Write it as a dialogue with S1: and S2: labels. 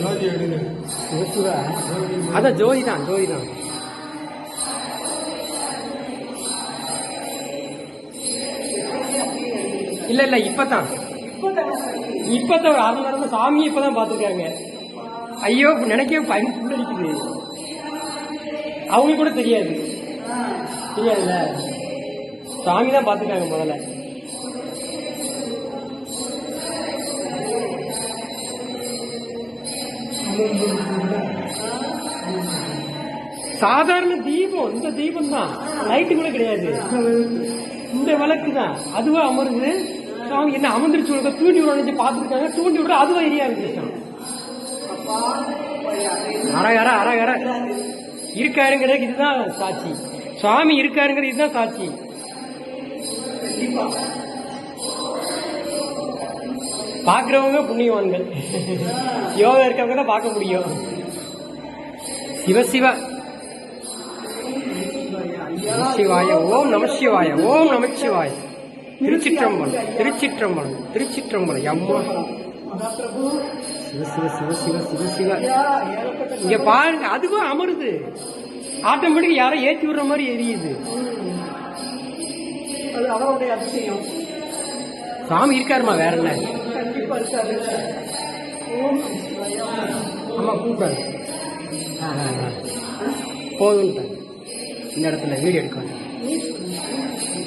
S1: ஜோதி எடுங்க
S2: அதான் ஜோதி தான் ஜோதி தான் இல்ல இல்ல இப்பதான். இப்பதான் ஒரு அரை நேரம் சாமியை இப்பதான் பாத்துருக்காங்க ஐயோ நினைக்கவே பயன் அவங்களுக்கு கூட தெரியாது. தெரியாதுல்ல? சாமி தான் பாத்துருக்காங்க முதல்ல. சாதாரண தீபம் இந்த தீபம் தான் லைட்டு கூட கிடையாது. இந்த விளக்கு தான் அதுவா அமருது. சாமி என்ன அமர்ந்துருச்சு உனக்கு? தூண்டி விட பார்த்துருக்காங்க. தூண்டி விட அதுவா எரியா இருக்கு அரகர அரகர இருக்காருங்கிறது இதுதான் சாட்சி. சுவாமி இருக்காருங்கிறது இதுதான் சாட்சி. பார்க்கிறவங்க புண்ணியவான்கள். யோகா இருக்கவங்க தான் பார்க்க முடியும். சிவசிவ சிவாய ஓம் நமசிவாய ஓம் நமச்சிவாய திருச்சிற்றம்பலம் திருச்சிற்றம்பலம் திருச்சிற்றம்பலம். அம்மா. சிவ சிவ சிவ சிவ சிவ சிவ. இங்க பாருங்க அதுவும் அமருது. ஆட்டோமேட்டிக் யாரோ ஏத்தி விடுற மாதிரி எரியுது. சாமி இருக்காருமா வேற என்ன? ஆமா கூப்பிடாது போதும். இந்த இடத்துல வீடியோ எடுக்க